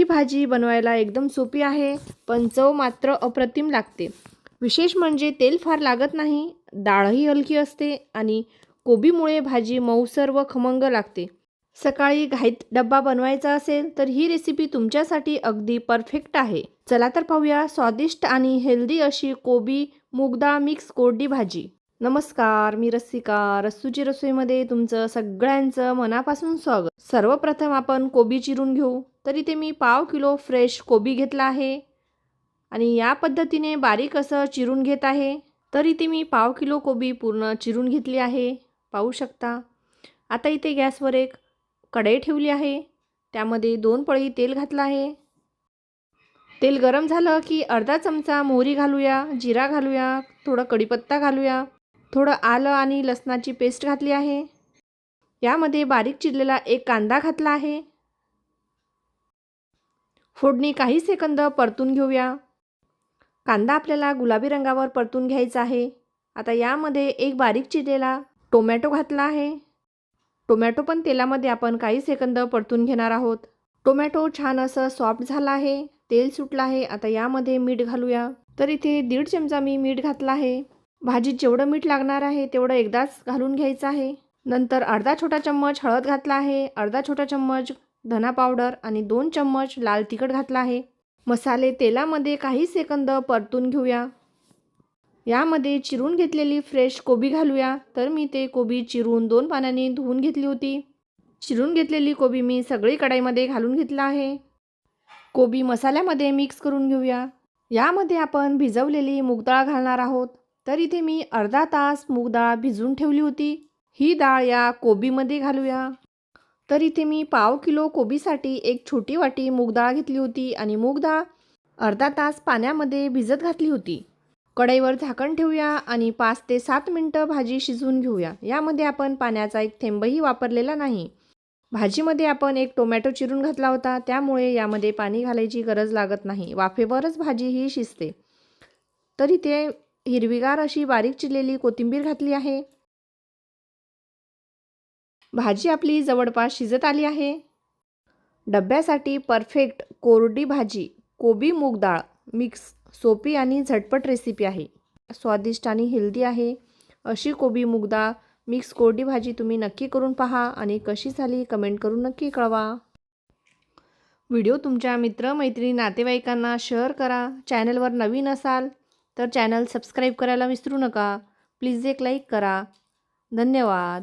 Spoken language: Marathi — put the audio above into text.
ही भाजी बनवायला एकदम सोपी आहे पण चव मात्र अप्रतिम लागते. विशेष म्हणजे तेल फार लागत नाही डाळही हलकी असते आणि कोबीमुळे भाजी मऊसर व खमंग लागते. सकाळी घाईत डब्बा बनवायचा असेल तर ही रेसिपी तुमच्यासाठी अगदी परफेक्ट आहे. चला तर पाहूया स्वादिष्ट आणि हेल्दी अशी कोबी मूगडाळ मिक्स कोरडी भाजी. नमस्कार मी रसिका रस्सूची रसोईमध्ये तुमचं सगळ्यांचं मनापासून स्वागत. सर्वप्रथम आपण कोबी चिरून घेऊ. तर इथे मी पाव किलो फ्रेश कोबी घेतला आहे. आणि या पद्धतीने बारीक असं चिरून घेत आहे. तर इथे मी पाव किलो कोबी पूर्ण चिरून घेतली आहे. पाहू शकता. आता इथे गॅसवर एक कढई ठेवली आहे. त्यामध्ये दोन पळी तेल घातलं आहे. तेल गरम झालं की अर्धा चमचा मोहरी घालूया जिरा घालूया थोडं कढीपत्ता घालूया थोडं आलं आणि लसणाची पेस्ट घातली आहे. यामध्ये बारीक चिरलेला एक कांदा घातला आहे. फोडणी काही सेकंद परतून घेऊया. कांदा आपल्याला गुलाबी रंगावर परतून घ्यायचा आहे. आता यामध्ये एक बारीक चिरलेला टोमॅटो घातला आहे. टोमॅटो पण तेलामध्ये आपण काही सेकंद परतून घेणार आहोत. टोमॅटो छान असं सॉफ्ट झाला आहे. तेल सुटलं आहे. आता यामध्ये मीठ घालूया. तर इथे दीड चमचा मी मीठ घातला आहे. भाजीत जेवढं मीठ लागणार आहे तेवढं एकदाच घालून घ्यायचं आहे. नंतर अर्धा छोटा चम्मच हळद घातला आहे. अर्धा छोटा चम्मच धना पावडर आणि दोन चम्मच लाल तिखट घातला आहे. मसाले तेलामध्ये काही सेकंद परतून घेऊया. यामध्ये चिरून घेतलेली फ्रेश कोबी घालूया. तर मी ते कोबी चिरून दोन पाण्याने धुवून घेतली होती. चिरून घेतलेली कोबी मी सगळी कढाईमध्ये घालून घेतला आहे. कोबी मसाल्यामध्ये मिक्स करून घेऊया. यामध्ये आपण भिजवलेली मूगडाळ घालणार आहोत. तर इथे मी अर्धा तास मूगडाळ भिजवून ठेवली होती. ही डाळ या कोबीमध्ये घालूया. तर इथे मी पाव किलो कोबीसाठी एक छोटी वाटी मूगडाळ घेतली होती आणि मूगडाळ अर्धा तास पाण्यामध्ये भिजत घातली होती. कढईवर झाकण ठेवूया आणि पाच ते सात मिनटं भाजी शिजवून घेऊया. यामध्ये आपण पाण्याचा एक थेंबही वापरलेला नाही. भाजीमध्ये आपण एक टोमॅटो चिरून घातला होता. त्यामुळे यामध्ये पाणी घालायची गरज लागत नाही. वाफेवरच भाजी ही शिजते. तर इथे हिरवीगार अशी बारीक चिरलेली कोथिंबीर घातली आहे. भाजी आपली जवळपास शिजत आली आहे. डब्यासाठी परफेक्ट कोरडी भाजी कोबी मूग डाळ मिक्स सोपी आणि झटपट रेसिपी आहे. स्वादिष्ट आणि हेल्दी आहे. अशी कोबी मूग डाळ मिक्स कोरडी भाजी तुम्ही नक्की करून पहा आणि कशी झाली कमेंट करून नक्की कळवा. व्हिडिओ तुमच्या मित्रमैत्रिणी नातेवाईकांना शेअर करा. चॅनलवर नवीन असाल तर चॅनल सबस्क्राईब करायला विसरू नका. प्लीज एक लाईक करा. धन्यवाद.